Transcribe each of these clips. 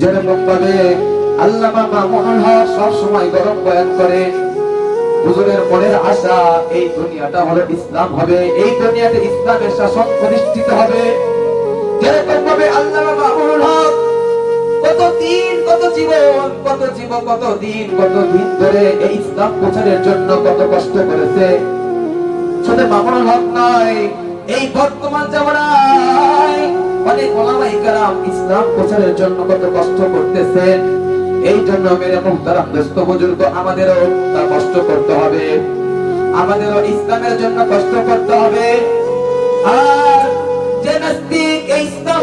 যেরকম ভাবে আল্লাহ মামুনুল হক সব সময় গরম বয়ান করে। হুজুরের মনের আশা, এই দুনিয়াটা হলো ইসলাম হবে, এই দুনিয়াতে ইসলামের শাসন প্রতিষ্ঠিত হবে। যেরকম ভাবে হক কত দিন, কত জীবন, কত জীব কত দিন কত দিন ধরে এই ইসলাম প্রচারের জন্য কত কষ্ট করেছে। শুধু হক নয়, এই বর্তমান জামানায় অনেক ওলামাই কালাম ইসলাম প্রচারের জন্য কত কষ্ট করতেছেন? এই জন্য মেরে মুহতারাম দোস্ত বুজুর্গ, আমাদেরও তা কষ্ট করতে হবে। আমাদেরও ইসলামের জন্য কষ্ট করতে হবে। আর যে নাস্তিক, এই ইসলাম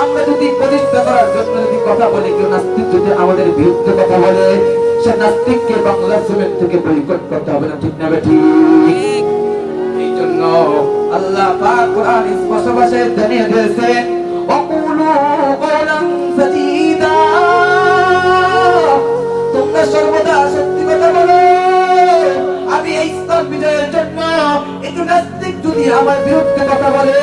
আমরা যদি প্রতিষ্ঠা করার জন্য যদি কথা বলি, কেউ নাস্তিক যদি আমাদের বিরুদ্ধে কথা বলে, সে নাস্তিককে বাংলা জমিন থেকে বৈকট করতে হবে না, ঠিক না ঠিক? এই জন্য আল্লাহ পাক কোরআন স্পষ্ট ভাষায় জানিয়ে দিয়েছে একটু নাস্তিক যদি আমার বিরুদ্ধে কথা বলে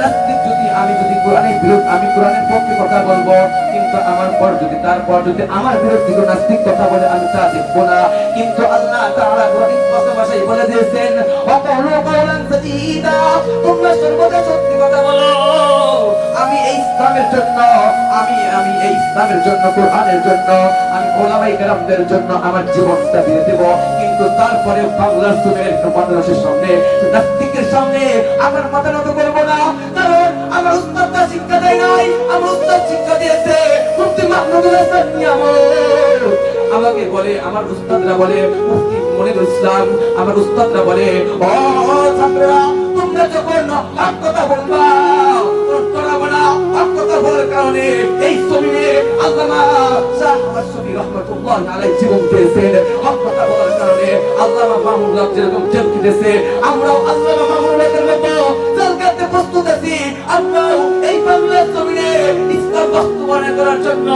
নাস্তিক যদি আমি যদি কোরআনের বিরুদ্ধে আমি কোরআনের পক্ষে কথা বলব, কিন্তু আমার পর যদি তারপর যদি আমার বিরুদ্ধে কোনো নাস্তিক কথা বলে, আমি তা দেখব না। কিন্তু আল্লাহ তাআলা কোরআন স্পষ্ট ভাষায় বলে দিয়েছেন অকলু কওলান সাদীদা তোমরা সর্বদা ইসলামের জন্য, কোরআনের জন্য, আমি ওলামাই কেরামদের জন্য আমার জীবনটা দিয়ে দেব। কিন্তু তারপরে বাংলার সুরের মাদ্রাসার সামনে, নাস্তিকের সামনে আমার মাথা নত করব না, কারণ আমার উস্তাদটা শিক্ষা দেয় নাই, আমার শিক্ষা দিয়েছে মাহমুদুল হাসান আমাকে বলে, আমার উস্তাদরা বলে, মুফতি ইসলাম, আমার উস্তাদরা বলে, ও ছাত্ররা, তোমরা যখন হক কথা আল্লামা শাহ আহমদ শফি রহমাতুল্লাহ আলাইহি জীবন দিয়েছেন। হক কথা বলার কারণে আল্লামা মামুন রব যেরকম জেল কেটেছে আমরাও আল্লামা মামুন রবের মতো জেল কাটতে প্রস্তুত আছি। আমরাও এই বাংলার জমিনে ইসলাম বাস্তবায়ন করার জন্য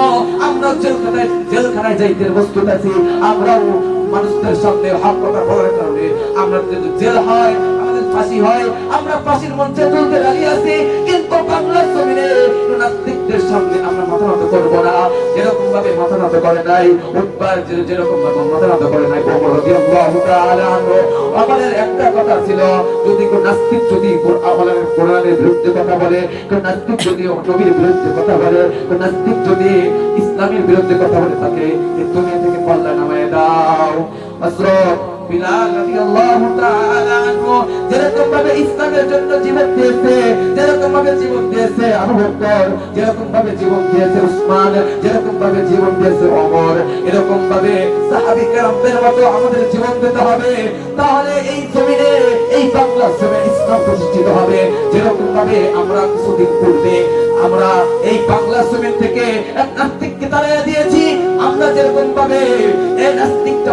আমরা জেলখানায় জেলখানায় যাইতে প্রস্তুত আছি। আমরাও মানুষদের সামনে হক কথা বলার কারণে আমরা যদি জেল হয়, আমাদের ফাঁসি হয়, আমরা ফাঁসির মঞ্চে তুলতে দাঁড়িয়ে ভাবে মাথা নত করে নাই উদ্বার যেরকম ভাবে মাথা নত করে নাই ওমর রাদিয়াল্লাহু তাআলা আমাদের একটা কথা ছিল, যদি কোন নাস্তিক যদি আমাদের কোরআনের বিরুদ্ধে কথা বলে কোন নাস্তিক যদি নবীর বিরুদ্ধে কথা বলে কোন নাস্তিক যদি ইসলামের বিরুদ্ধে কথা বলে থাকে দুনিয়া থেকে পাল্লা নামায় দাও। হযরত বিলাল রাদিয়াল্লাহু তাআলা আনহু যেরকম ভাবে ইসলামের জন্য জীবন দিয়েছে যেরকম ভাবে জীবন দিয়েছে আবু বকর যেরকম ভাবে জীবন দিয়েছে উসমান যেরকম ভাবে জীবন দিয়েছে ওমর এরকম ভাবে সাহাবী কেরামদের মতো আমাদের জীবন দিতে হবে। তাহলে এই জমিনে, এই বাংলা জমিনে ইসলাম প্রতিষ্ঠিত হবে। যেরকম ভাবে আমরা কিছুদিন পূর্বে আমরা এই বাংলা জমিন থেকে এক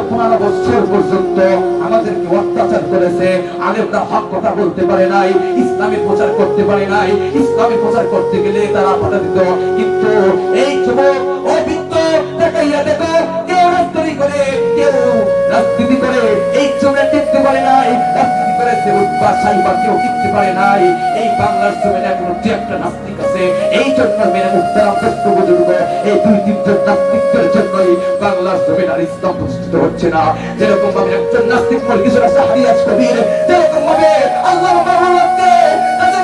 পনেরো বছর পর্যন্ত আমাদেরকে অত্যাচার করেছে। আলেমরা হক কথা বলতে পারে নাই ইসলামের প্রচার করতে পারে নাই। ইসলামের প্রচার করতে গেলে তারা বাধা দিত। কিন্তু এই যুবক নাই এই বাংলার জমিনে এখনও দু একটা নাস্তিক আছে। এই জন্য মেরে মুক্তারাম দোস্ত বুজুর্গ, এই দুই তিনজন নাস্তিকদের জন্যই বাংলার জমিন আর ইসলাম প্রতিষ্ঠিত হচ্ছে না। যেরকম ভাবে একজন নাস্তিক বলে কিছুটা সাহারিয়াজ কবির, যেরকম ভাবে আল্লাহ তাদের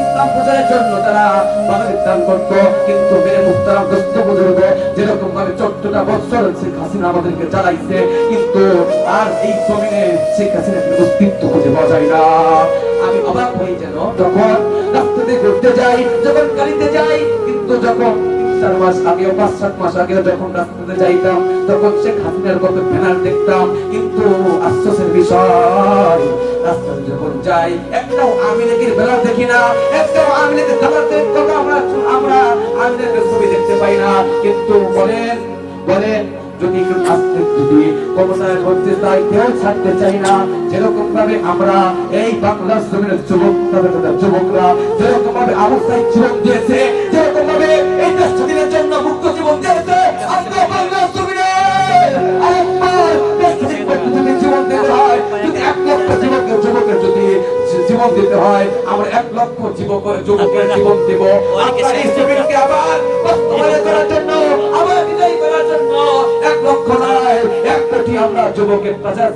ইসলাম প্রচারের জন্য তারা বাঙালি দান করত, কিন্তু মেরে বুজুর্গ যেরকম ভাবে চোদ্দটা বছর শেখ হাসিনা আমাদেরকে চালাইছে, কিন্তু আর এই জমিনে শেখ হাসিনা কিন্তু অস্তিত্ব খুঁজে পাওয়া যায় না। আমি অবাক হই যেন যখন রাস্তাতে ঘুরতে যাই, যখন গাড়িতে যাই, কিন্তু যখন চার মাস পাঁচ সাত মাস যখন রাস্তাতে যাইতাম, তখন শেখ হাসিনার দেখতাম, কিন্তু বিষয় আমরা আমরা আমি ছবি দেখতে পাই না, কিন্তু বলেন বলেন যদি যদি ক্ষমতায় করতে চাই কেউ ছাড়তে চাই না। যেরকম ভাবে আমরা এই বাংলার জমিনের যুবক যুবকরা, যেরকম ভাবে অবস্থায় জীবন দিয়েছে, যেরকম ভাবে এই দেশ জন্য মুক্ত জীবন দিয়েছে যুবকের জীবন দেব। আপনার জমিনকে আবার বাস্তবায়ন করার জন্য আবার বিজয়ী করার জন্য এক লক্ষ নয় এক কোটি আমরা যুবকের প্রচার